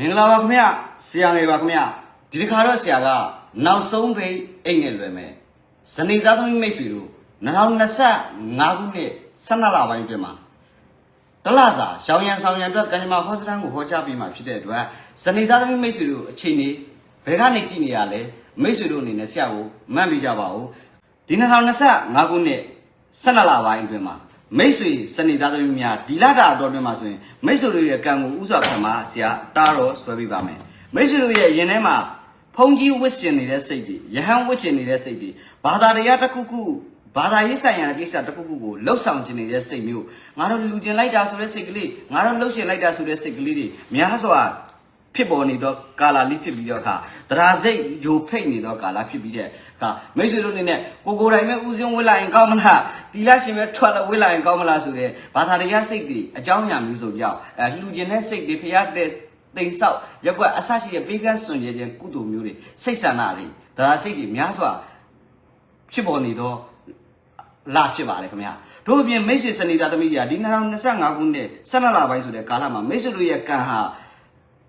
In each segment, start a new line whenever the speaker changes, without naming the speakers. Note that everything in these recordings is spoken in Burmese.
မင်္ဂလာပါခင်ဗျဆရာငယ်ပါခင်ဗျဒီတစ်ခါတော့ဆရာကနောက်ဆုံးပိတ်အိတ်နဲ့လွယ်မယ်ဇနီးသားသမီးမိတ်ဆွေတို့2025ခုနှစ်12လပိုင်းအတွင်းမှာတလစာရောင်ရံဆောင်ရံအတွက်ကံကြမ္မာဟောစတန်ကိုဟောကြားပြီးမှဖြစ်တဲ့အတွက်ဇနီးသားသမီးမိတ်ဆွေတို့အချိန်นี้ဘယ်ကနေကြည့်နေရလဲမိတ်ဆွေတို့အနေနဲ့ဆရာကိုမှတ်မိကြပါဦးဒီ2025ခုနှစ်12လပိုင်းအတွင်းမှာ မိတ်ဆွေစနေသားသမီးများဒီလတာအတော်အတွင်းမှာဆိုရင်မိတ်ဆွေတို့ရဲ့ကံကိုဥစွာခံမှာဆရာတားတော်ဆွဲပေးပါမယ်မိတ်ဆွေတို့ရဲ့ရင်ထဲမှာဖုန်ကြီးဝစ်ရှင်နေတဲ့စိတ်တွေယဟန်ဝစ်ရှင်နေတဲ့စိတ်တွေဘာသာတရားတစ်ခုခုဘာသာရေးဆိုင်ရာကိစ္စတစ်ခုခုကိုလှုပ်ဆောင်ခြင်းနေတဲ့စိတ်မျိုးငါတို့လူကျင်လိုက်တာဆိုတဲ့စိတ်ကလေးငါတို့လှုပ်ရှင်လိုက်တာဆိုတဲ့စိတ်ကလေးတွေများစွာ ဖြစ်ပေါ်နေသောကာလာလေးဖြစ်ပြီးတော့အခါတရာစိတ်ယိုဖိတ်နေသောကာလာဖြစ်ပြီးတဲ့အခါမိတ်ဆွေတို့အနေနဲ့ကိုကိုယ်တိုင်မဲ့ဥစဉ်ဝစ်လိုက်ရင်ကောင်းမလားတီလာရှင်မဲ့ထွက်လာဝစ်လိုက်ရင်ကောင်းမလားဆိုတဲ့ဘာသာတရားစိတ်တွေအကြောင်းအရာမျိုးစုံကြောင့်အဲလှူကျင်တဲ့စိတ်တွေဖျားတဲ့တိမ်ဆောက်ရက်ွက်အဆရှိတဲ့ပေးကမ်းစွန်ကြခြင်းကုသိုလ်မျိုးတွေစိတ်ဆန္ဒတွေတရာစိတ်တွေများစွာဖြစ်ပေါ်နေသောလာဖြစ်ပါလေခင်ဗျာတို့အပြင်မိတ်ဆွေစနေသားသမီးကြီးဒီ2025ခုနှစ်12လပိုင်းဆိုတဲ့ကာလမှာမိတ်ဆွေတို့ရဲ့ကံဟာ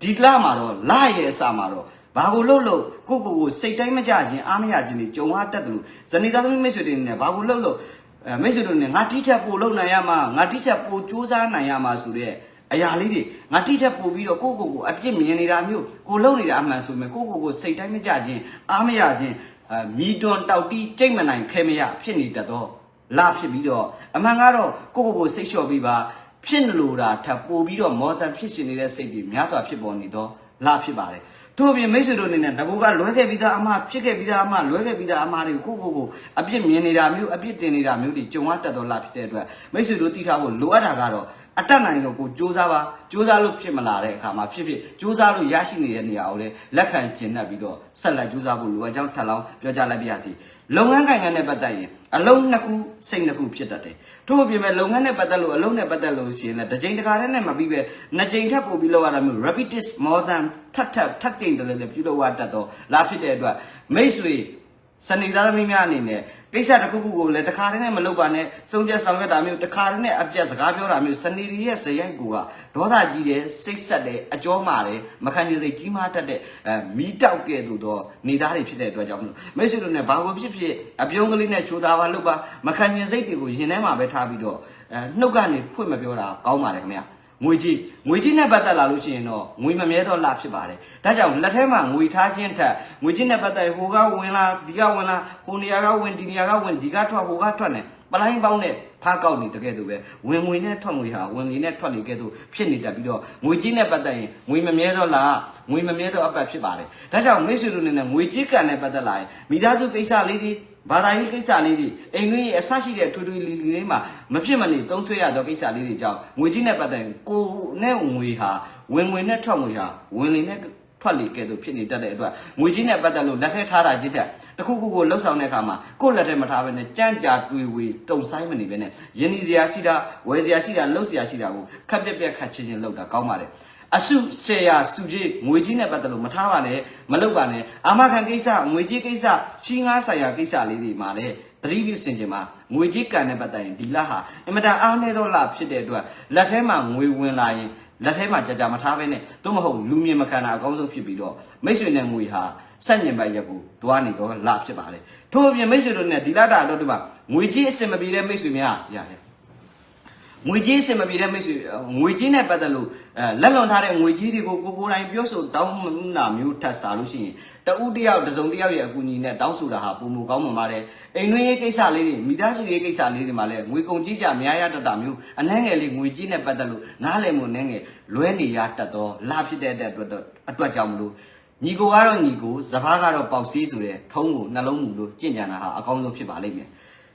ဒီလမှာတော့လရဲ့အစမှာတော့ဘာကိုလှုပ်လို့ကိုကိုကိုစိတ်တိုင်းမကြခြင်းအားမရခြင်းတွေကြုံရတတ်တယ်လို့ဇနီးသားသမီးမိတ်ဆွေတွေနဲ့ဘာကိုလှုပ်လို့အဲမိတ်ဆွေတို့နဲ့ငါတိချက်ပို့လုံနိုင်ရမှာငါတိချက်ပို့စူးစမ်းနိုင်ရမှာဆိုတဲ့အရာလေးတွေငါတိချက်ပို့ပြီးတော့ကိုကိုကိုအပြစ်မြင်နေတာမျိုးကိုလှုပ်နေတာအမှန်ဆိုမဲ့ကိုကိုကိုစိတ်တိုင်းမကြခြင်းအားမရခြင်းအဲမိတွန်တောက်တီးကြိတ်မနိုင်ခဲမရဖြစ်နေတတ်တော့လာဖြစ်ပြီးတော့အမှန်ကတော့ကိုကိုကိုစိတ်လျှော့ပြီးပါ ဖြစ်လို့တာထပ်ပို့ပြီးတော့မောတန်ဖြစ်ရှင်နေတဲ့စိတ်တွေများစွာဖြစ်ပေါ်နေတော့လာဖြစ်ပါတယ်တို့အပြင်မိတ်ဆွေတို့အနေနဲ့တကူကလွဲခဲ့ပြီးသားအမဖြစ်ခဲ့ပြီးသားအမလွဲခဲ့ပြီးသားအမတွေကိုကိုကိုကိုအပြစ်မြင်နေတာမျိုးအပြစ်တင်နေတာမျိုးတွေကြုံရတတ်တော့လာဖြစ်တဲ့အတွက်မိတ်ဆွေတို့သိထားဖို့လိုအပ်တာကတော့ အတက်နိုင်ဆုံးကိုစူးစမ်းပါစူးစမ်းလို့ဖြစ်မလာတဲ့အခါမှာဖြစ်ဖြစ်စူးစမ်းလို့ရရှိနေတဲ့နေရာကိုလည်းလက်ခံကျင့်တတ်ပြီးတော့ဆက်လက်စူးစမ်းဖို့လိုအပ်ကြောင်းထပ်လောင်းပြောကြားလိုက်ပါရစေလုပ်ငန်းကိုင်ငန်းနဲ့ပတ်သက်ရင်အလုံးနှစ်ခုစိတ်နှစ်ခုဖြစ်တတ်တယ်ထို့အပြင်မဲ့လုပ်ငန်းနဲ့ပတ်သက်လို့အလုံးနဲ့ပတ်သက်လို့ရှိရင်လည်းတစ်ကြိမ်တစ်ခါတည်းနဲ့မပြီးပဲနှစ်ကြိမ်ထပ်ပို့ပြီးလောက်ရတာမျိုး repetitive more than ထပ်ထပ်ထပ်ကြိမ်တည်းလည်းပြုလုပ်ရတတ်တော့လာဖြစ်တဲ့အတွက်မိတ်ဆွေစနေသားသမီးများအနေနဲ့ ကိစ္စတစ်ခုခုကိုလည်းတစ်ခါတည်းနဲ့မလုပ်ပါနဲ့စုံပြတ်ဆောင်ရွက်တာမျိုးတစ်ခါတည်းနဲ့အပြတ်စကားပြောတာမျိုးစနေရီရဲ့ဇယိုက်ကိုကဒေါသကြီးတယ်စိတ်ဆက်တယ်အကြောမာတယ်မခံချင်စိတ်ကြီးမားတတ်တဲ့အဲမီးတောက်ကဲ့သို့သောနေသားတွေဖြစ်တဲ့အတွက်ကြောင့်မလို့မိတ်ဆွေတို့နဲ့ဘာကိုဖြစ်ဖြစ်အပြုံးကလေးနဲ့ချိုးသားပါလုပ်ပါမခံချင်စိတ်တွေကိုရင်ထဲမှာပဲထားပြီးတော့အဲနှုတ်ကနေဖွင့်မပြောတာကောင်းပါတယ်ခင်ဗျာ ငွေကြီးငွေကြီးနဲ့ပတ်သက်လာလို့ရှိရင်တော့ငွေမမြဲတော့လာဖြစ်ပါတယ်။ဒါကြောင့်လက်ထဲမှာငွေထားခြင်းထက်ငွေကြီးနဲ့ပတ်သက်ဟိုကဝင်လာဒီကဝင်လာဟိုနေရာကဝင်ဒီနေရာကဝင်ဒီကထွက်ဟိုကထွက်နေပလိုင်းပေါင်းနဲ့ ဖားကောက်နေတကယ်သူပဲဝင်ငွေနဲ့ထွက်ငွေဟာဝင်ငွေနဲ့ထွက်နေကဲ့သို့ဖြစ်နေတတ်ပြီးတော့ငွေကြီးနဲ့ပတ်သက်ရင်ငွေမမြဲတော့လားငွေမမြဲတော့အပတ်ဖြစ်ပါတယ်။ဒါကြောင့်မိတ်ဆွေတို့အနေနဲ့ငွေကြီးကံနဲ့ပတ်သက်လာရင်မိသားစုကိစ္စလေးတွေဘာသာရေးကိစ္စလေးတွေအိမ်တွင်းရဲ့အဆရှိတဲ့ထူးထူးလီလီလေးမှာမဖြစ်မနေသုံးဆွဲရသောကိစ္စလေးတွေကြောင့်ငွေကြီးနဲ့ပတ်သက်ရင်ကိုယ်နဲ့ငွေဟာဝင်ငွေနဲ့ထွက်ငွေဟာဝင်လေနဲ့ ထွက်လေကဲ့သို့ဖြစ်နေတတ်တဲ့အတွက်ငွေကြီးနဲ့ပတ်သက်လို့လက်ထက်ထားတာကြီးတဲ့တခုခုကိုလှုပ်ဆောင်တဲ့အခါမှာကိုယ့်လက်ထက်မထားဘဲနဲ့ကြမ်းကြာတွေဝေတုံဆိုင်မနေဘဲနဲ့ယဉ်ဤစရာရှိတာဝယ်စရာရှိတာလှုပ်စရာရှိတာကိုခက်ပြက်ပြက်ခတ်ချင်းချင်းလှုပ်တာကောင်းပါတယ်အစုရှယ်ယာစုကြီးငွေကြီးနဲ့ပတ်သက်လို့မထားပါနဲ့မလုပ်ပါနဲ့အာမခံကိစ္စငွေကြီးကိစ္စရှင်းငါးဆိုင်ရာကိစ္စလေးတွေမှာလည်းသတိပြုစင်ကြင်မှာငွေကြီးကန်နဲ့ပတ်သက်ရင်ဒီလဟာအင်မတန်အားနည်းသောလဖြစ်တဲ့အတွက်လက်ထဲမှာငွေဝင်လာရင် လက်ထဲမှာကြာကြာမထားဘဲနဲ့သို့မဟုတ်လူမြင်မခံတာအကောင်းဆုံးဖြစ်ပြီးတော့မိတ်ဆွေနဲ့ငွေဟာစက်ညင်ဘက်ရက်ကိုတွားနေတော့လဖြစ်ပါလေထို့အပြင်မိတ်ဆွေတို့နဲ့ဒီလတာတော့ဒီမှာငွေကြီးအစင်မပြေတဲ့မိတ်ဆွေများရရငွေကြေးစင်မပြေတဲ့မိတ်ဆွေငွေကြေးနဲ့ပတ်သက်လို့အဲလက်လွန်ထားတဲ့ငွေကြေးတွေကိုကိုကိုယ်တိုင်ပြောဆိုတောင်းနာမျိုးထပ်စားလို့ရှိရင် တဦးတယောက်တစ်စုံတစ်ယောက်ရဲ့အကူအညီနဲ့တောင်းဆိုတာဟာပုံမကောင်းမှပါတယ်အိမ်တွင်းရေးကိစ္စလေးတွေမိသားစုရေးကိစ္စလေးတွေမှာလည်းငွေကုန်ကြီးကြများရတတ်တာမျိုးအနှဲငယ်လေးငွေကြေးနဲ့ပတ်သက်လို့နားလည်မှုနှဲငယ်လွဲနေရတတ်တော့လာဖြစ်တဲ့အတွက်တော့အတွက်ကြောင့်မလို့ညီကိုကတော့ညီကိုစပားကတော့ပေါက်စီးဆိုတဲ့ထုံးကိုနှလုံးမူလို့ကြင်ကြံတာဟာအကောင်းဆုံးဖြစ်ပါလိမ့်မယ်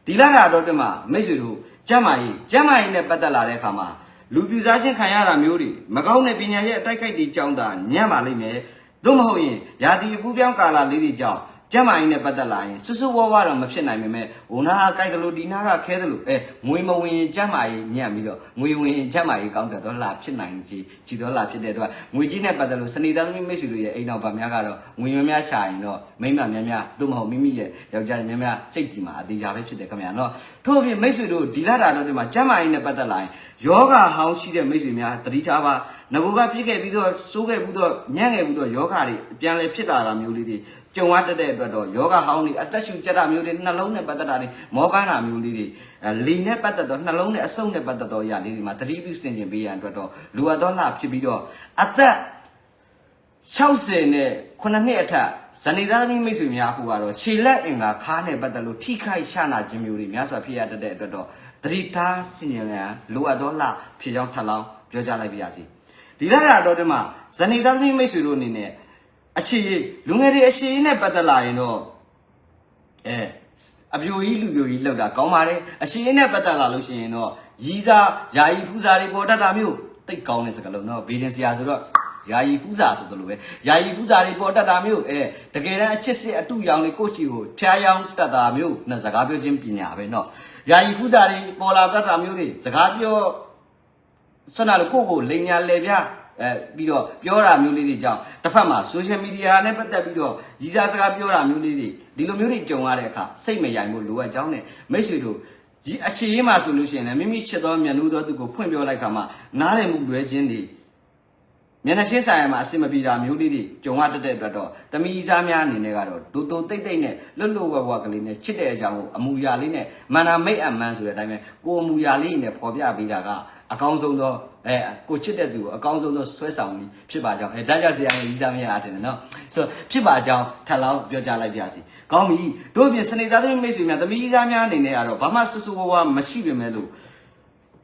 ဒီလာတာတော့တက်မှာမိတ်ဆွေတို့ကျမ်းမာရေးကျမ်းမာရေးနဲ့ပတ်သက်လာတဲ့အခါမှာလူပြူစားခြင်းခံရတာမျိုးတွေမကောင်းတဲ့ပညာရဲ့အတိုက်ခိုက်တွေကြောင်းတာညံ့ပါလိမ့်မယ် သို့မဟုတ်ရင်ယာတီအကူပြောင်းကာလာလေးတွေကြောင့်ကျမ်းမာရေးနဲ့ပတ်သက်လာရင်ဆွဆွဝါးဝါတော့မဖြစ်နိုင်ပေမဲ့ဟိုနာကကြိုက်တယ်လို့ဒီနာကခဲတယ်လို့အဲငွေမဝင်ရင်ကျမ်းမာရေးညံ့ပြီးတော့ငွေဝင်ရင်ကျမ်းမာရေးကောင်းတယ်တော့လာဖြစ်နိုင်ကြီးကြည်တော့လာဖြစ်တဲ့အတွက်ငွေကြီးနဲ့ပတ်သက်လို့စနေသားသမီးမိတ်ဆွေတို့ရဲ့အိမ်တော်ဗများကတော့ငွေများများရှာရင်တော့မိမများများသို့မဟုတ်မိမိရဲ့ယောက်ျားများများစိတ်ကြည်မှာအသေးချာပဲဖြစ်တယ်ခင်ဗျာနော်ထို့အပြင်မိတ်ဆွေတို့ဒီလာတာတော့ဒီမှာကျမ်းမာရေးနဲ့ပတ်သက်လာရင်ယောဂဟောင်းရှိတဲ့မိတ်ဆွေများတတိထားပါငကူကပြစ်ခဲ့ပြီးတော့စိုးခဲ့ပြီးတော့ညံ့ခဲ့ပြီးတော့ယောဂတွေပြန်လဲဖြစ်လာတာမျိုးလေးတွေကြုံရတတ်တဲ့အတွက်တော့ယောဂဟောင်းတွေအသက်ရှူကြက်တာမျိုးတွေနှလုံးနဲ့ပတ်သက်တာတွေမောပန်းတာမျိုးလေးတွေအဲလီနဲ့ပတ်သက်တော့နှလုံးနဲ့အဆုပ်နဲ့ပတ်သက်တော့အရာလေးတွေမှာသတိပြုစင်ကျင်ပေးရန်အတွက်တော့လူအပ်တော့လှဖြစ်ပြီးတော့အသက်60နဲ့9နှစ်အထက်ဇနီးသားသမီးမိတ်ဆွေများအခုကတော့ခြေလက်အင်္ဂါခါးနဲ့ပတ်သက်လို့ထိခိုက်ရှာနာခြင်းမျိုးတွေများစွာဖြစ်ရတတ်တဲ့အတွက်တော့သတိထားစင်ကြင်ရန်လိုအပ်တော့လှဖြစ်ကြောင်းထပ်လောင်းပြောကြားလိုက်ပါရစေ ဒီလာတာတော့ဒီမှာဇနီးသားသမီးမိတ်ဆွေတို့အနေနဲ့အခြေလူငယ်တွေအခြေနဲ့ပတ်သက်လာရင်တော့အဲအပြိုကြီးလူပြိုကြီးလောက်တာကောင်းပါတယ်အခြေနဲ့ပတ်သက်လာလို့ရှိရင်တော့ရီးစားယာယီဖူးစားတွေပေါ်တတ်တာမျိုးတိတ်ကောင်းတဲ့စကားလုံးเนาะဘေးလင်စရာဆိုတော့ ယာယီဖူးစာဆိုသလိုပဲယာယီဖူးစာတွေပေါ်တတ်တာမျိုးအဲတကယ်တမ်းအချစ်စစ်အတူရောင်လေးကိုယ့်ချီကိုဖျားယောင်းတတ်တာမျိုးနဲ့စကားပြောခြင်းပညာပဲเนาะယာယီဖူးစာတွေပေါ်လာတတ်တာမျိုးတွေစကားပြော ဆန္ဒလို့ကိုယ့်ကိုလိန်ညာလဲပြအဲပြီးတော့ပြောတာမျိုးလေးတွေကြောင့်တစ်ဖက်မှာ social media နဲ့ပတ်သက်ပြီးတော့ရီးစားစကားပြောတာမျိုးလေးတွေဒီလိုမျိုးတွေကြုံရတဲ့အခါစိတ်မယိုင်မှုလိုအပ်ကြောင်းနဲ့မိတ်ဆွေတို့ဒီအခြေရေးမှာဆိုလို့ရှိရင်လည်းမိမိချစ်သောမျက်နှာသောသူကိုဖွင့်ပြောလိုက်ခါမှာနားလည်မှုလွဲခြင်းတွေ မျက်နှာချင်းဆိုင်မှာအဆင်မပြေတာမျိုးလေးတွေကြုံရတတ်တဲ့အတွက်တော့တမီးစားများအနေနဲ့ကတော့ဒိုတိုတိတ်တိတ်နဲ့လွတ်လွတ်ဝဝကလေးနဲ့ချစ်တဲ့အကြောင်းကိုအမူအရာလေးနဲ့မန္နာမိတ်အမှန်ဆိုတဲ့အတိုင်းပဲကိုအမူအရာလေးနဲ့ပေါ်ပြပေးတာကအကောင်းဆုံးသောအဲကိုချစ်တဲ့သူကိုအကောင်းဆုံးသောဆွဲဆောင်ပြီးဖြစ်ပါကြောင်းအဲဒါကြောင့်ဆရာကြီးစားများအားတင်တယ်နော်ဆိုဖြစ်ပါကြောင်းထပ်လောင်းပြောကြားလိုက်ပါစီကောင်းပြီတို့အပြင်စနေသားသမီးမိတ်ဆွေများတမီးစားများအနေနဲ့ကတော့ဘာမှဆူဆူဝဝမရှိပေမဲ့လို့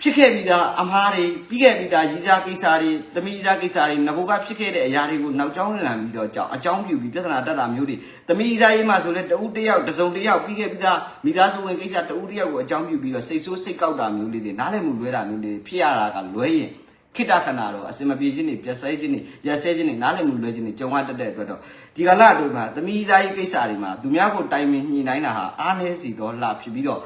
ဖြစ်ခဲ့ပြီးသားအမားတွေပြီးခဲ့ပြီးသားရီးစားကိစ္စတွေသမီးရီးစားကိစ္စတွေငဘုကဖြစ်ခဲ့တဲ့အရာတွေကိုနောက်ကျောင်းလန်ပြီးတော့ကြောင်းအကြောင်းပြုပြီးပြဿနာတက်တာမျိုးတွေသမီးရီးစားရေးမှဆိုလဲတဦးတစ်ယောက်တစ်စုံတစ်ယောက်ပြီးခဲ့ပြီးသားမိသားစုဝင်ကိစ္စတဦးတစ်ယောက်ကိုအကြောင်းပြုပြီးတော့စိတ်ဆိုးစိတ်ကောက်တာမျိုးလေးတွေနားလည်မှုလွဲတာမျိုးလေးဖြစ်ရတာကလွဲရင်ခိတ္တခဏတော့အစင်မပြေခြင်းတွေပြက်ဆဲခြင်းတွေရက်ဆဲခြင်းတွေနားလည်မှုလွဲခြင်းတွေကြုံရတတ်တဲ့အတွက်တော့ဒီကလာတို့မှာသမီးစားရေးကိစ္စတွေမှာသူများကိုတိုင်ပင်ညှိနှိုင်းတာဟာအားနည်းစီတော့လှဖြစ်ပြီးတော့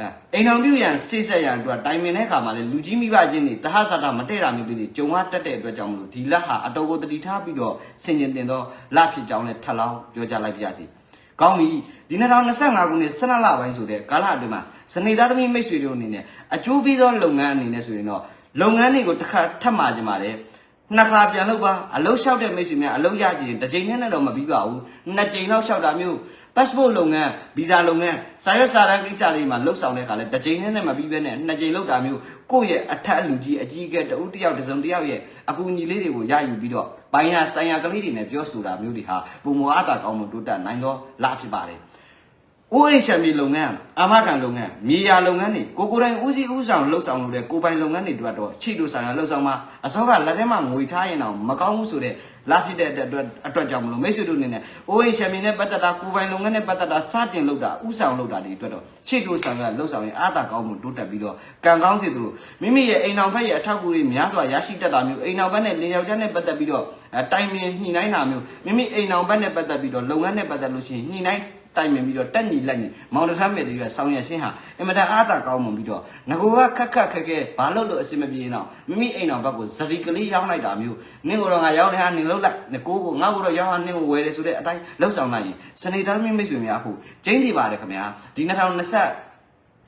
အဲအိမ်တော်ပြုရန်စိတ်ဆက်ရန်အတွက်တိုင်ပင်တဲ့အခါမှာလေလူကြီးမိဘချင်းတွေတဟဆတာမတည့်တာမျိုးလေးတွေကြုံရတတ်တဲ့အတွက်ကြောင့်မလို့ဒီလက်ဟာအတော်ကိုတတိထားပြီးတော့ဆင်ကျင်တင်တော့လဖြစ်ကြောင်းနဲ့ထပ်လောင်းပြောကြလိုက်ပါရစေ။ကောင်းပြီဒီ2025ခုနှစ်12လပိုင်းဆိုတဲ့ကာလအတွင်းမှာစနေသားသမီးမိတ်ဆွေတို့အနေနဲ့အကျိုးပေးသောလုပ်ငန်းအနေနဲ့ဆိုရင်တော့လုပ်ငန်းတွေကိုတစ်ခါထပ်မှာကြပါလေ။နှစ်ခါပြန်လုပ်ပါအလုပ်လျှောက်တဲ့မိတ်ဆွေများအလုပ်ရကြရင်တစ်ချိန်နဲ့တော့မပြီးပါဘူး။နှစ်ချိန်လောက်လျှောက်တာမျိုး passport လုပ်ငန်းဗီဇာလုပ်ငန်းစာရွက်စာတမ်းကိစ္စလေးမှာလှုပ်ဆောင်တဲ့အခါလဲတစ်ချိန်နဲ့နဲ့မပြီးဘဲနဲ့နှစ်ချိန်လုပ်တာမျိုးကိုယ့်ရဲ့အထက်အလူကြီးအကြီးအကဲတဦးတစ်ယောက်တစ်စုံတစ်ယောက်ရဲ့အကူအညီလေးတွေကိုရယူပြီးတော့ဘိုင်းဟာဆိုင်ရာကလေးတွေနဲ့ပြောဆိုတာမျိုးတွေဟာပုံမအားတာကောင်းမှုတိုးတက်နိုင်သောလဖြစ်ပါတယ်။ OHM လုပ်ငန်းအာမခံလုပ်ငန်းမြေယာလုပ်ငန်းတွေကိုကိုယ်တိုင်ဦးစီးဦးဆောင်လှုပ်ဆောင်လို့တဲ့ကိုယ်ပိုင်လုပ်ငန်းတွေအတွက်တော့ချိတို့ဆိုင်ရာလှုပ်ဆောင်မှာအစောကလက်ထဲမှာငွေထားရင်တော့မကောင်းဘူးဆိုတဲ့ လာဖြစ်တဲ့အတွက်အတွက်ကြောင့်မလို့မိတ်ဆွေတို့အနေနဲ့ OHM နဲ့ပတ်သက်တာကိုယ်ပိုင်လုပ်ငန်းနဲ့ပတ်သက်တာစတင်လုပ်တာဥဆောင်လုပ်တာတွေအတွက်တော့ချိတို့ဆိုင်ရာလှုပ်ဆောင်ရင်အားသာကောင်းမှုတိုးတက်ပြီးတော့ကံကောင်းစေသလိုမိမိရဲ့အိမ်အောင်ဘက်ရဲ့အထောက်အကူတွေများစွာရရှိတတ်တာမျိုးအိမ်အောင်ဘက်နဲ့လင်ယောက်ျားနဲ့ပတ်သက်ပြီးတော့အဲတိုင်ပင်ညှိနှိုင်းတာမျိုးမိမိအိမ်အောင်ဘက်နဲ့ပတ်သက်ပြီးတော့လုပ်ငန်းနဲ့ပတ်သက်လို့ရှိရင်ညှိနှိုင်း တိုင်ပင်ပြီးတော့တက်ညီလက်ညီမောင်တထမ်းမဲ့တွေကဆောင်းရရှင်းဟာအင်မတန်အားသာကောင်းမှုပြီးတော့ငကိုကခက်ခက်ခက်ခဲဘာလို့လို့အစင်မပြေတော့မိမိအိမ်တော်ဘက်ကိုဇရီကလေးရောင်းလိုက်တာမျိုးနင့်ကိုတော့ငါရောင်းနေဟာနင်လှုပ်လိုက်ငကိုကိုငါ့ကိုတော့ရောင်းဟာနင့်ကိုဝယ်တယ်ဆိုတဲ့အတိုင်းလှုပ်ဆောင်လိုက်ရင်စနေသားမိမိတ်ဆွေများဖို့ကျင်းနေပါတယ်ခင်ဗျာဒီ2020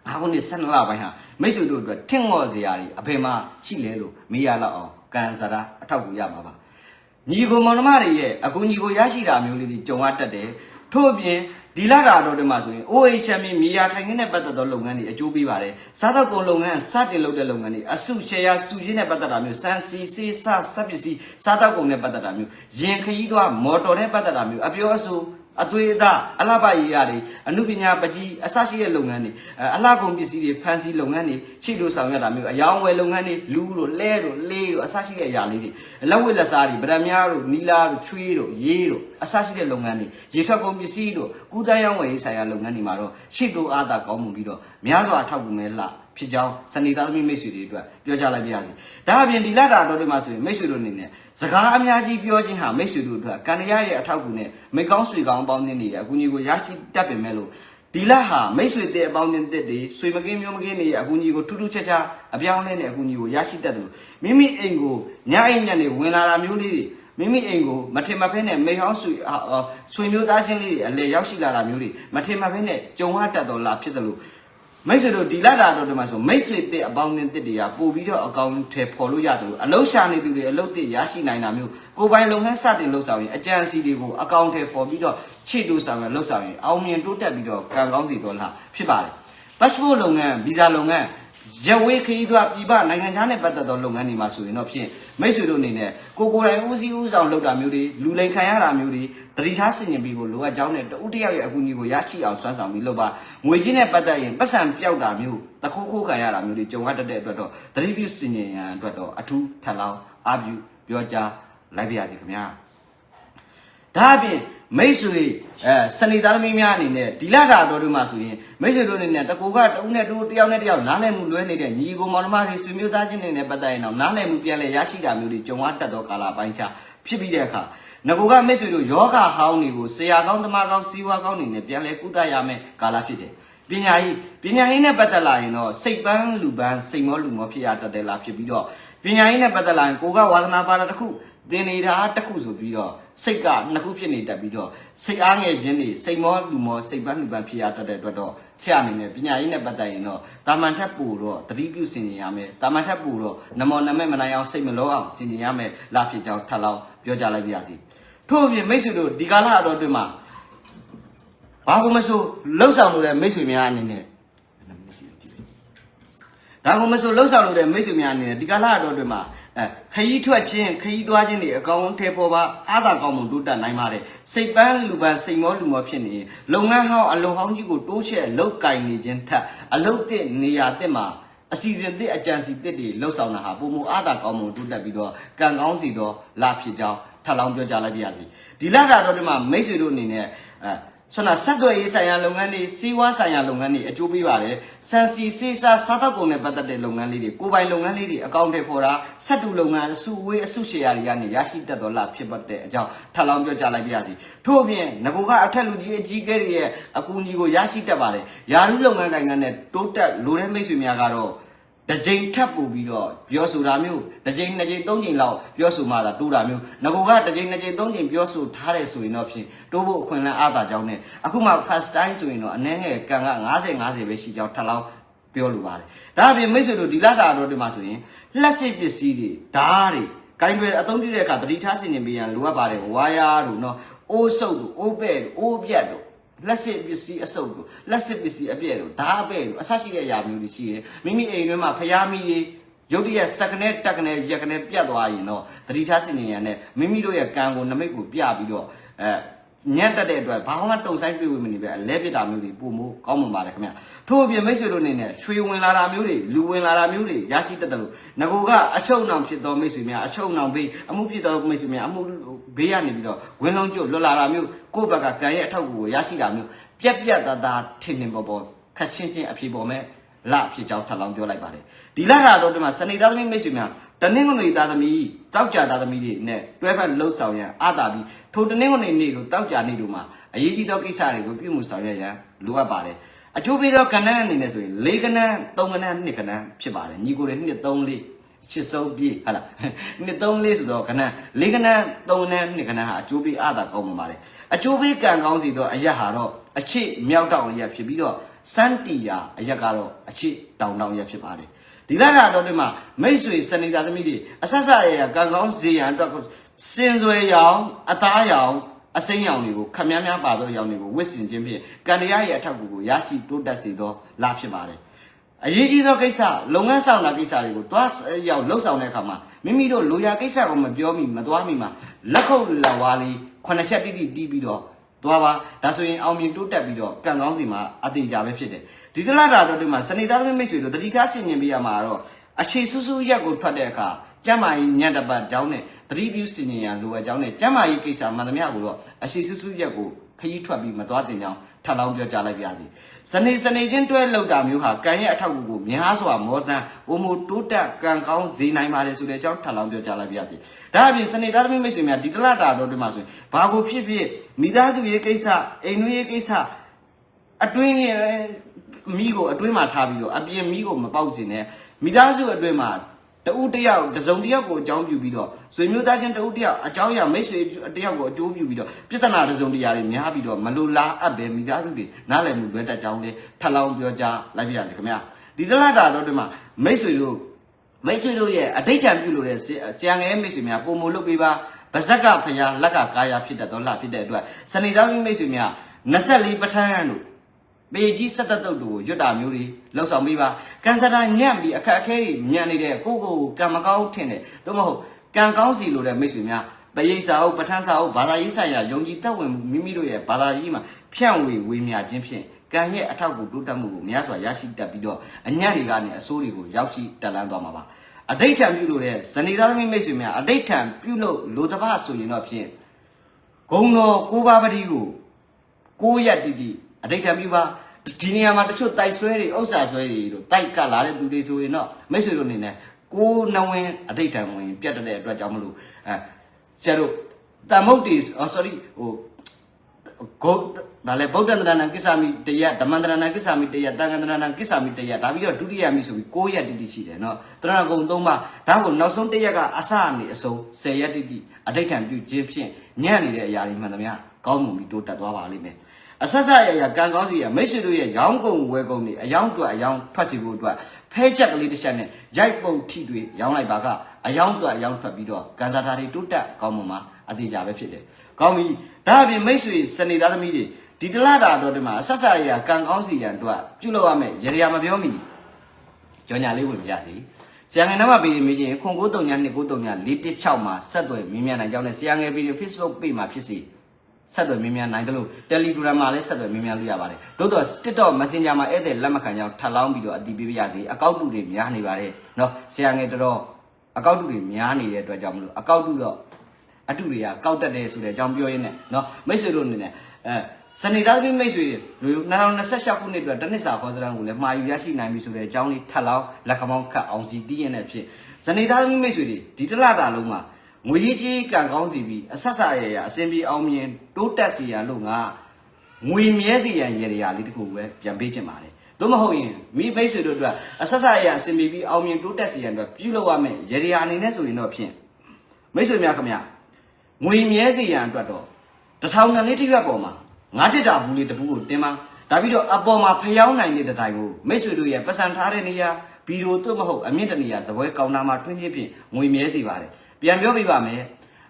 အခုနှစ်12လပိုင်းဟာမိတ်ဆွေတို့အတွက်ထင်ငော့စရာတွေအဖေမှာရှိလဲလို့မေးရတော့အောင်ကန်စားတာအထောက်အကူရမှာပါညီကိုမောင်နှမတွေရဲ့အကူညီကိုရရှိတာမျိုးလေးတွေကြုံရတတ်တယ်ထို့အပြင် ဒီလာတာတော့ဒီမှာဆိုရင် OHM မြေယာထိုင်ခင်းနဲ့ပတ်သက်သောလုပ်ငန်းတွေအကျိုးပေးပါတယ်စားတော့ကုန်လုပ်ငန်းစတင်လုပ်တဲ့လုပ်ငန်းတွေအစုရှယ်ယာစုရင်းနဲ့ပတ်သက်တာမျိုးစမ်းစီစေးစစပစ္စည်းစားတော့ကုန်နဲ့ပတ်သက်တာမျိုးရင်ခရီးသွားမော်တော်နဲ့ပတ်သက်တာမျိုးအပြောအဆို အသွေးအသားအလှပရေးရတွေအမှုပညာပကြီးအစရှိတဲ့လုပ်ငန်းတွေအလှကုန်ပစ္စည်းတွေဖန်စီလုပ်ငန်းတွေချိလို့ဆောင်ရတာမျိုးအယောင်းဝယ်လုပ်ငန်းတွေလူတို့လဲတို့လေးတို့အစရှိတဲ့အရာလေးတွေလက်ဝတ်လက်စားတွေဗဒံများတို့နီလာတို့ချွေးတို့ရေးတို့အစရှိတဲ့လုပ်ငန်းတွေရေထွက်ကုန်ပစ္စည်းတို့ကုသရောင်းဝယ်ရေးဆိုင်ရာလုပ်ငန်းတွေမှာတော့ရှိလို့အားသာကောင်းမှုပြီးတော့များစွာထောက်ကူမဲ့လှ ဖြစ်ကြောင်းစနေသားသမီးမိတ်ဆွေတွေအတွက်ပြောကြားလိုက်ပါရစေ။ဒါအပြင်ဒီလက်တာတော်တွေမှာဆိုရင်မိတ်ဆွေတို့အနေနဲ့စကားအများကြီးပြောခြင်းဟာမိတ်ဆွေတို့အတွက်ကန္နရရဲ့အထောက်အကူနဲ့မိကောင်းဆွေကောင်းပေါင်းသင်းတွေရဲ့အကူအညီကိုရရှိတတ်ပင်မဲ့လို့ဒီလက်ဟာမိတ်ဆွေတဲ့အပေါင်းအသင်းတွေဆွေမကင်းမျိုးမကင်းတွေရဲ့အကူအညီကိုထူးထူးခြားခြားအပြောင်းအလဲနဲ့အကူအညီကိုရရှိတတ်တယ်လို့မိမိအိမ်ကိုညအိမ်ညက်နေဝင်လာတာမျိုးလေးတွေမိမိအိမ်ကိုမထင်မဖဲနဲ့မိဟောင်းဆွေဆွေမျိုးသားချင်းလေးတွေအလဲရောက်ရှိလာတာမျိုးတွေမထင်မဖဲနဲ့ကြုံရတတ်တော်လားဖြစ်တယ်လို့ မိတ်ဆွေတို့ဒီလာတာတော့ဒီမှာဆိုမိတ်ဆွေတစ်အပေါင်းအသင်းတစ်တွေကပို့ပြီးတော့အကောင့်ထဲပေါ်လို့ရတယ်လို့အလုရှာနေသူတွေအလုတစ်ရရှိနိုင်တာမျိုးကိုယ်ပိုင်လုပ်ငန်းစတင်လုပ်ဆောင်ရင်အကြံအစီတွေကိုအကောင့်ထဲပေါ်ပြီးတော့ခြေတူဆောင်ရလုပ်ဆောင်ရင်အောင်မြင်တိုးတက်ပြီးတော့ကံကောင်းစီတော့လားဖြစ်ပါတယ် passport လုပ်ငန်း visa လုပ်ငန်း ရဝေးခရီးသွားပြည်ပနိုင်ငံခြားနဲ့ပတ်သက်သောလုပ်ငန်းတွေမှာဆိုရင်တော့ဖြင့်မိတ်ဆွေတို့အနေနဲ့ကိုကိုယ်တိုင်ဦးစီးဦးဆောင်လုပ်တာမျိုးတွေလူလိမ်ခံရတာမျိုးတွေတတိထားဆင်ញင်ပြီးဖို့လိုအပ်ကြောင်းနဲ့တဦးတစ်ယောက်ရဲ့အကူအညီကိုရရှိအောင်စွမ်းဆောင်ပြီးလုပ်ပါငွေချင်းနဲ့ပတ်သက်ရင်ပတ်စံပြောက်တာမျိုးတခိုးခိုးခံရတာမျိုးတွေကြုံရတတ်တဲ့အတွက်တော့တတိပြုဆင်ញင်ရန်အတွက်တော့အထူးထပ်လောင်းအားပြုပြောကြားလိုက်ပါရစေခင်ဗျာဒါအပြင် မိတ်ဆွေအဲစနေသားသမီးများအနေနဲ့ဒီလတာတော်တို့မှာဆိုရင်မိတ်ဆွေတို့အနေနဲ့တကူကတဦးနဲ့တူတယောက်နဲ့တယောက်နားလည်မှုလွဲနေတဲ့ညီကိုမောင်နှမတွေဆွေမျိုးသားချင်းတွေနဲ့ပတ်သက်ရင်တော့နားလည်မှုပြန်လဲရရှိတာမျိုးတွေကြုံရတတ်သောကာလပိုင်းခြားဖြစ်ပြီးတဲ့အခါငကူကမိတ်ဆွေတို့ယောဂဟောင်းတွေကိုဆရာကောင်းသမားကောင်းစီးပွားကောင်းတွေနဲ့ပြန်လဲကုသရမယ်ကာလဖြစ်တယ်ပညာရေးပညာရေးနဲ့ပတ်သက်လာရင်တော့စိတ်ပန်းလူပန်းစိတ်မောလူမောဖြစ်ရတတ်တယ်လားဖြစ်ပြီးတော့ပညာရေးနဲ့ပတ်သက်လာရင်ကိုကဝါသနာပါတာတစ်ခုသင်နေတာတစ်ခုဆိုပြီးတော့ စိတ်ကနှစ်ခုဖြစ်နေတတ်ပြီးတော့စိတ်အားငယ်ခြင်းတွေစိတ်မောလူမောစိတ်ပန်းလူပန်းဖြစ်ရတတ်တဲ့အတွက်တော့ဆရာအနေနဲ့ပညာရေးနဲ့ပတ်သက်ရင်တော့တာမန်ထက်ပိုတော့တတိပြုဆင်ခြင်ရမယ်တာမန်ထက်ပိုတော့နမောနမဲ့မနိုင်အောင်စိတ်မလောအောင်ဆင်ခြင်ရမယ်လာဖြစ်ကြောင်းထပ်လောင်းပြောကြလိုက်ပါရစေထို့အပြင်မိတ်ဆွေတို့ဒီကာလအတော်အတွင်းမှာဘာကိုမဆိုလှုပ်ဆောင်လို့တဲ့မိတ်ဆွေများအနေနဲ့ဒါကမဆိုလှုပ်ဆောင်လို့တဲ့မိတ်ဆွေများအနေနဲ့ဒီကာလအတော်အတွင်းမှာ အဲခရီးထွက်ခြင်းခရီးသွားခြင်းတွေအကောင်ထဲပေါ်ပါအားသာကောင်းမှုတိုးတက်နိုင်ပါတယ်စိတ်ပန်းလူပန်းစိတ်မောလူမောဖြစ်နေရင်လုပ်ငန်းဟောင်းအလုံဟောင်းကြီးကိုတိုးချဲ့လောက်ကင်နေခြင်းထက်အလုတ်တဲ့နေရာတဲ့မှာအစီအစဉ်တစ်အကြံစီတစ်တွေလှုပ်ဆောင်တာဟာပုံမအားသာကောင်းမှုတိုးတက်ပြီးတော့ကံကောင်းစီတော့လာဖြစ်ကြောင်းထပ်လောင်းပြောကြားလိုက်ပါရစေဒီလတာတော့ဒီမှာမိတ်ဆွေတို့အနေနဲ့အဲ ဆွမ်းနာဆက်သွယ်ရေးဆိုင်ရာလုပ်ငန်းတွေစီးပွားဆိုင်ရာလုပ်ငန်းတွေအကျိုးပေးပါတယ်။စံစီစေးစားစားတောက်ကုန်နဲ့ပတ်သက်တဲ့လုပ်ငန်းလေးတွေကိုယ်ပိုင်လုပ်ငန်းလေးတွေအကောင့်တွေပေါ်တာဆက်တူလုပ်ငန်းအစုဝေးအစုရှယ်ယာတွေကနေရရှိတတ်တော်လာဖြစ်ပတ်တဲ့အကြောင်းထပ်လောင်းပြောကြားလိုက်ပါရစေ။ထို့အပြင်ငကိုကအထက်လူကြီးအကြီးကဲတွေရဲ့အကူအညီကိုရရှိတတ်ပါတယ်။ယာရုလုပ်ငန်းကိုင်ငံနဲ့တိုးတက်လိုတဲ့မိတ်ဆွေများကတော့ တစ်ကြိမ်ထပ်ပို့ပြီးတော့ပြောဆိုတာမျိုးတစ်ကြိမ်နှစ်ကြိမ်သုံးကြိမ်လောက်ပြောဆိုမှသာတိုးတာမျိုးငကိုကတစ်ကြိမ်နှစ်ကြိမ်သုံးကြိမ်ပြောဆိုထားတယ်ဆိုရင်တော့ဖြင့်တိုးဖို့အခွင့်အလမ်းအားသာကြောင်းနဲ့အခုမှ first time ဆိုရင်တော့အနည်းငယ်ကံက90 50ပဲရှိကြောင်းထပ်လောင်းပြောလိုပါတယ်ဒါအပြင်မိတ်ဆွေတို့ဒီလတာတော့ဒီမှာဆိုရင်လက်စစ်ပစ္စည်းတွေဓာတ်တွေကိုင်းတွေအသုံးပြုတဲ့အခါသတိထားစီနေပေးရန်လိုအပ်ပါတယ်ဝါယာတို့နော်အိုးဆုပ်တို့အိုးပဲ့တို့အိုးပြတ်တို့ လက်စစ်ပစ္စည်းအစုပ်တို့လက်စစ်ပစ္စည်းအပြည့်တို့ဓာတ်အပဲ့တို့အဆရှိတဲ့အရာမျိုးတွေရှိတယ်မိမိအိမ်တွင်းမှာဖျားမိတွေရုတ်တရက်စက်ကနေတက်ကနေရက်ကနေပြတ်သွားရင်တော့သတိထားစင်နေရန်နဲ့မိမိတို့ရဲ့ကံကိုနမိတ်ကိုပြပြီးတော့အဲ ညံ့တက်တဲ့အတွက်ဘာမှတုံဆိုင်ပြေးဝင်မနေပဲအလဲပြစ်တာမျိုးတွေပုံမို့ကောင်းမှန်ပါတယ်ခင်ဗျထို့အပြင်မိတ်ဆွေတို့အနေနဲ့ရွှေဝင်လာတာမျိုးတွေလူဝင်လာတာမျိုးတွေရရှိတတ်တယ်လို့ငကိုကအချုပ်နှောင်ဖြစ်သောမိတ်ဆွေများအချုပ်နှောင်ပြီးအမှုဖြစ်သောမိတ်ဆွေများအမှုဘေးကနေပြီးတော့ဝင်းလုံးကျွတ်လွတ်လာတာမျိုးကိုယ့်ဘက်ကကံရဲ့အထောက်အကူကိုရရှိတာမျိုးပြက်ပြက်သားသားထင်ထင်ပေါ်ပေါ်ခက်ချင်းချင်းအဖြစ်ပေါ်မဲ့လဖြစ်ကြောင်းထပ်လောင်းပြောလိုက်ပါတယ်ဒီလကတော့ဒီမှာစနေသားသမီးမိတ်ဆွေများတနင်္ဂနွေသားသမီးတောက်ကြသားသမီးတွေနဲ့တွဲဖက်လှုပ်ဆောင်ရန်အာသာပြီး ထိုတနင်္ဂနွေနေ့တို့တောက်ကြနေ့တို့မှာအရေးကြီးသောကိစ္စတွေကိုပြုမှုဆောင်ရွက်ရန်လိုအပ်ပါတယ်အကျိုးပေးသောကဏ္ဍအနေနဲ့ဆိုရင်၄ကဏ္ဍ၃ကဏ္ဍ၂ကဏ္ဍဖြစ်ပါတယ်ညီကိုတွေ2 3 4ရှစ်ဆုံးပြည့်ဟာလားနှစ်သုံးလေးဆိုတော့ခဏလေးခဏသုံးနဲ့နှစ်ခဏဟာအကျိုးပေးအသာကောင်းမှာပါတယ်အကျိုးပေးကံကောင်းစီတော့အရက်ဟာတော့အချစ်မြောက်တောင်ရက်ဖြစ်ပြီးတော့စန်းတီယာအရက်ကတော့အချစ်တောင်တောင်ရက်ဖြစ်ပါတယ်ဒီလကတော့ဒီမှာမိတ်ဆွေစနေသားသမီးတွေအဆက်ဆက်ရရကံကောင်းစီရန်အတွက် စင်စွယ်ရောင်အသားရောင်အစိမ်းရောင်တွေကိုခမည်းများပါသောရောင်တွေကိုဝစ်စင်ခြင်းဖြင့်ကံတရားရဲ့အထောက်အကူကိုရရှိတိုးတက်စေသောလဖြစ်ပါတယ်အရေးကြီးသောကိစ္စလုပ်ငန်းဆောင်တာကိစ္စတွေကိုတွားရောက်လှုပ်ဆောင်တဲ့အခါမှာမိမိတို့လိုရာကိစ္စကိုမပြောမိမသွားမိမှာလက်ခုပ်လက်ဝါးလေးခုနှစ်ချက်တိတိတီးပြီးတော့သွားပါဒါဆိုရင်အောင်မြင်တိုးတက်ပြီးတော့ကံကောင်းစီမှာအသေးကြပဲဖြစ်တယ်ဒီတလားတာတော့ဒီမှာစနေသားသမီးမိတ်ဆွေတို့တတိထားဆင်ញင်ပေးရမှာတော့အခြေဆူဆူရက်ကိုထွက်တဲ့အခါ ကျမ်းမာရေးညံ့တပတ်ကြောင်းနဲ့တတိပြုဆင်ញင်ရလိုအပ်ကြောင်းနဲ့ကျမ်းမာရေးကိစ္စမှန်သမျှကိုတော့အခြေဆူဆူရက်ကိုခရီးထွက်ပြီးမသွားတင်ကြောင်းထပ်လောင်းပြောကြားလိုက်ပါရစေစနေစနေချင်းတွဲလောက်တာမျိုးဟာကံရဲ့အထောက်အကူကိုများစွာမောသန်းဝမိုတိုးတက်ကံကောင်းစေနိုင်ပါတယ်ဆိုတဲ့အကြောင်းထပ်လောင်းပြောကြားလိုက်ပါရစေဒါအပြင်စနေသားသမီးမိတ်ဆွေများဒီတလတာတော့ဒီမှာဆိုရင်ဘာကိုဖြစ်ဖြစ်မိသားစုရေးကိစ္စအိမ်နွေးရေးကိစ္စအတွင်းရဲ့မိကိုအတွင်းမှာထားပြီးတော့အပြင်မိကိုမပေါက်စင်နဲ့မိသားစုအတွင်းမှာ တဦးတစ်ယောက်တစ်စုံတစ်ယောက်ကိုအကြောင်းပြုပြီးတော့ဆွေမျိုးသားချင်းတဦးတစ်ယောက်အကြောင်းအရာမိတ်ဆွေတစ်ယောက်ကိုအကျိုးပြုပြီးတော့ပြဿနာတစ်စုံတစ်ရာတွေများပြီးတော့မလိုလားအပ်ပဲမိသားစုတွေနားလည်မှုလွဲတတ်ကြောင်းလေးထပ်လောင်းပြောကြားလိုက်ပြရစီခင်ဗျာဒီတလားတာတော့ဒီမှာမိတ်ဆွေတို့မိတ်ဆွေတို့ရဲ့အဋိဋ္ဌံပြုလို့တဲ့ဆရာငယ်မိတ်ဆွေများပုံမလုပ်ပေးပါဗဇက်ကဖရာလက်ကကာယာဖြစ်တတ်တော့လှဖြစ်တဲ့အတွက်စနေသားမိတ်ဆွေများ24ပဋ္ဌာန်းတို့ ပေကြီးဆက်သက်တုတ်တို့ကိုရွတ်တာမျိုးတွေလှုပ်ဆောင်ပေးပါကန်စတာညံ့ပြီးအခက်အခဲတွေညံ့နေတဲ့ကိုကိုကိုကံမကောင်းထင်တယ်သို့မဟုတ်ကံကောင်းစီလို့တဲ့မိတ်ဆွေများပရိစ္ဆာဟုတ်ပဋ္ဌာန်းစာဟုတ်ဘာသာရေးဆိုင်ရာယုံကြည်သက်ဝင်မှုမိမိတို့ရဲ့ဘာသာရေးမှာဖြန့်ဝေဝေမျှခြင်းဖြင့်ကံရဲ့အထောက်အကူတိုးတက်မှုကိုများစွာရရှိတတ်ပြီးတော့အညံ့တွေကနေအဆိုးတွေကိုရောက်ရှိတက်လန်းသွားမှာပါအဋိဋ္ဌံပြုလို့တဲ့ဇနီးသားသမီးမိတ်ဆွေများအဋိဋ္ဌံပြုလို့လိုတပတ်ဆိုရင်တော့ဖြင့်ဂုံတော်ကိုးပါးပတိကိုကိုးရက်တိတိ အဋိဋ္ဌံပြုပါဒီနေရာမှာတချို့တိုက်ဆွဲတွေဥစ္စာဆွဲတွေတို့တိုက်ကလာတဲ့သူတွေဆိုရင်တော့မိတ်ဆွေတို့အနေနဲ့ကိုးနဝင်အဋိဋ္ဌံဝင်ပြတ်တဲ့အတွက်ကြောင့်မလို့အဲဆရာတို့တမုတ်တီ sorry ဟို ဂုတ်ဒါလည်းဗုဒ္ဓန္တရဏံကိစ္ဆာမိတယဓမ္မန္တရဏံကိစ္ဆာမိတယတန်ခန္တရဏံကိစ္ဆာမိတယဒါပြီးတော့ဒုတိယမိဆိုပြီး9ရက်တိတိရှိတယ်เนาะတရဏဂုံ3ပါးဒါကိုနောက်ဆုံးတစ်ရက်ကအစအနေအဆုံး10ရက်တိတိအဋိဋ္ဌံပြုခြင်းဖြင့်ညံ့နေတဲ့အရာတွေမှန်သမျှကောင်းမှုပြီးတိုးတက်သွားပါလိမ့်မယ် အဆက်ဆက်ရရကံကောင်းစီရမိတ်ဆွေတို့ရဲ့ရောင်းကုန်ဝယ်ကုန်တွေအယောင်းအတွက်အယောင်းထွက်စီဖို့အတွက်ဖဲချက်ကလေးတစ်ချက်နဲ့ရိုက်ပုတ်ထိတွေရောင်းလိုက်ပါကအယောင်းအတွက်အယောင်းထွက်ပြီးတော့ကံစားတာတွေတိုးတက်ကောင်းမှုမှာအသေးကြပဲဖြစ်တယ်ကောင်းပြီဒါအပြင်မိတ်ဆွေစနေသားသမီးတွေဒီတလတာတော့ဒီမှာအဆက်ဆက်ရရကံကောင်းစီရန်အတွက်ပြုလုပ်ရမယ်ရေရမပြောမိကြော်ညာလေးဝင်ပြစီဆရာငယ်နံပါတ်ပေးမေးခြင်းခွန်93ည293ည416မှာဆက်သွယ်မြင်မြန်နိုင်ကြောင်းနဲ့ဆရာငယ်ဗီဒီယို Facebook page မှာဖြစ်စီ ဆက်သွယ်မြင်မြန်နိုင်တယ်လို့ Telegram မှာလည်းဆက်သွယ်မြင်မြန်လို့ရပါတယ်။သို့တော့ TikTok Messenger မှာဧည့်သည်လက်မခံကြောင်းထပ်လောင်းပြီးတော့အတည်ပြုပြရစီအကောက်တူတွေများနေပါတယ်။နော်ဆရာငယ်တော်တော်အကောက်တူတွေများနေတဲ့အတွက်ကြောင့်မလို့အကောက်တူတော့အတူတွေကကောက်တက်တယ်ဆိုတဲ့အကြောင်းပြောရင်းနဲ့နော်မိတ်ဆွေတို့အနေနဲ့အဲစနေသားသမီးမိတ်ဆွေတွေ2026ခုနှစ်အတွက်တနစ်စာခေါ်စရံကိုလည်းမှာယူရရှိနိုင်ပြီဆိုတဲ့အကြောင်းလေးထပ်လောင်းလက်ခမောင်းခတ်အောင်စီတည်ရတဲ့ဖြစ်စနေသားသမီးမိတ်ဆွေတွေဒီတစ်လတာလုံးမှာ ငွေကြီးကြီးကံကောင်းစီပြီးအဆက်ဆရရအစင်ပြေအောင်မြင်တိုးတက်စီရန်လို့ငါငွေမြဲစီရန်ရေရာလေးတခုပဲပြန်ပေးချင်ပါတယ်သို့မဟုတ်ရင်မိမိတ်ဆွေတို့အတွက်အဆက်ဆရရအစင်ပြေပြီးအောင်မြင်တိုးတက်စီရန်အတွက်ပြုလုပ်ရမယ်ရေရာအနေနဲ့ဆိုရင်တော့ဖြင့်မိတ်ဆွေများခင်ဗျာငွေမြဲစီရန်အတွက်တော့တထောင်တန်လေးတစ်ရွက်ပေါ်မှာငါးတစ်တာဘူးလေးတစ်ဘူးကိုတင်ပါဒါပြီးတော့အပေါ်မှာဖျောင်းနိုင်တဲ့တိုင်ကိုမိတ်ဆွေတို့ရဲ့ပတ်စံထားတဲ့နေရာဗီဒီယိုတို့မဟုတ်အမြင့်တနေရာဇပွဲကောင်နာမှာတွင်းချင်းဖြင့်ငွေမြဲစီပါတယ် ပြန်ပြောပြပါမယ်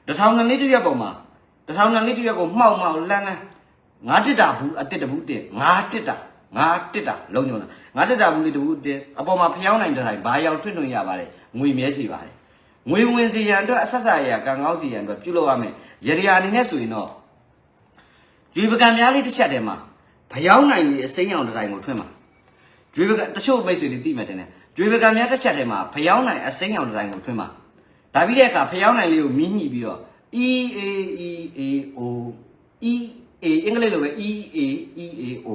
တထောင်တန်လေးတစ်ရွက်ပေါ်မှာတထောင်တန်လေးတစ်ရွက်ကိုမှောက်မှောက်လန်းလန်းငါးတစ်တာဘူးအတစ်တဘူးတင်ငါးတစ်တာငါးတစ်တာလုံးညုံတာငါးတစ်တာဘူးလေးတဘူးတင်အပေါ်မှာဖျောင်းနိုင်တဲ့တိုင်ဘာရောက်ထွင့်ထွင့်ရပါတယ်ငွေမြဲစီပါတယ်ငွေဝင်စီရန်အတွက်အဆက်ဆက်ရကံကောင်းစီရန်အတွက်ပြုလုပ်ရမယ်ရရအနေနဲ့ဆိုရင်တော့ကျွေပကံများလေးတစ်ချက်တည်းမှာဖျောင်းနိုင်လေအစိမ်းရောင်တစ်တိုင်ကိုထွင့်မှာကျွေပကတချို့မိတ်ဆွေတွေသိမှတ်တယ်နဲ့ကျွေပကံများတစ်ချက်တည်းမှာဖျောင်းနိုင်အစိမ်းရောင်တစ်တိုင်ကိုထွင့်မှာ ဒါပြီးတဲ့အခါဖျောင်းနိုင်လေးကိုမြင်းညှိပြီးတော့ E A E A O E A အင်္ဂလိပ်လိုပဲ E A E A O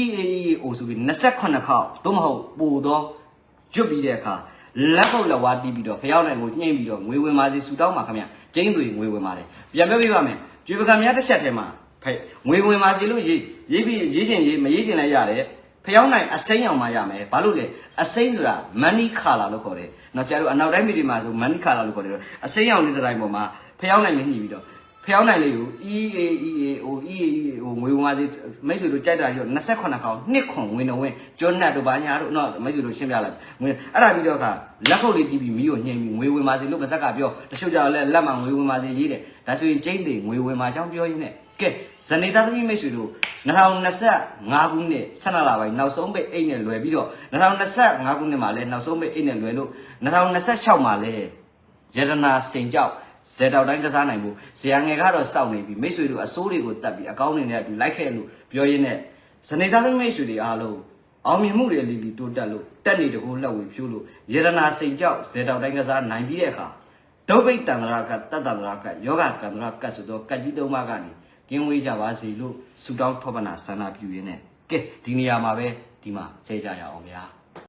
E A E A O ဆိုပြီး28ခေါက်သို့မဟုတ်ပိုတော့ရွတ်ပြီးတဲ့အခါလက်ပုတ်လက်ဝါးတီးပြီးတော့ဖျောင်းနိုင်ကိုညှိပြီးတော့ငွေဝင်ပါစေဆူတောင်းပါခင်ဗျကျင်းတွေငွေဝင်ပါတယ်ပြန်ပြောပြပါမယ်ကျွေပကံများတစ်ချက်တည်းမှာဖဲငွေဝင်ပါစေလို့ရေးရေးပြီးရေးချင်ရေးမရေးချင်လည်းရတယ်ဖျောင်းနိုင်အစိမ်းအောင်မှရမယ်ဘာလို့လဲအစိမ်းဆိုတာ money color လို့ခေါ်တယ် နော်ဆရာတို့အနောက်တိုင်းပြည်တွေမှာဆို money color လို့ခေါ်တယ်အစိမ်းအောင်လေးတိုင်းပေါ်မှာဖျောင်းနိုင်လေးညှိပြီးတော့ဖျောင်းနိုင်လေးကို E A E A O E A E A O ငွေဝင်ပါစေမိတ်ဆွေတို့ကြိုက်တာရော28ခေါင်နှစ်ခွန်ဝင်တော့ဝင်ကျွန်းနတ်တို့ဘာညာတို့နော်မိတ်ဆွေတို့ရှင်းပြလိုက်ငွေအဲ့ဒါပြီးတော့ခါလက်ခုပ်လေးတီးပြီးမီးကိုညှိပြီးငွေဝင်ပါစေလို့ပါဇက်ကပြောတချို့ကြတော့လက်လက်မှာငွေဝင်ပါစေရေးတယ်ဒါဆိုရင်ကျင်းတွေငွေဝင်ပါကြောင်းပြောရင်းနဲ့ ကဲဇနေသားသမီးမိတ်ဆွေတို့2025ခုနှစ်12လပိုင်းနောက်ဆုံးပိတ်အိတ်နဲ့လွယ်ပြီးတော့2025ခုနှစ်မှာလည်းနောက်ဆုံးပိတ်အိတ်နဲ့လွယ်လို့2026မှာလည်းယတနာစိန်ကြောက်ဇေတောက်တိုင်းကစားနိုင်ဖို့ဇေယငယ်ကတော့စောင့်နေပြီမိတ်ဆွေတို့အစိုးတွေကိုတတ်ပြီးအကောင်းနေတဲ့အတူလိုက်ခဲ့လို့ပြောရင်းနဲ့ဇနေသားသမီးမိတ်ဆွေတွေအားလုံးအောင်မြင်မှုတွေလီလီတိုးတက်လို့တက်နေတကူလက်ဝေဖြိုးလို့ယတနာစိန်ကြောက်ဇေတောက်တိုင်းကစားနိုင်ပြီးတဲ့အခါဒုဗိတ်တန္တရာကတတ္တန္တရာကယောဂကန္တရာကဆိုတော့ကတ်ကြီးသုံးပါးကနေ ကင်းဝေးကြပါစေလို့ဆုတောင်းထောပနာဆန္ဒပြုရင်းနဲ့ကဲဒီနေရာမှာပဲဒီမှာဆဲကြရအောင်ဗျာ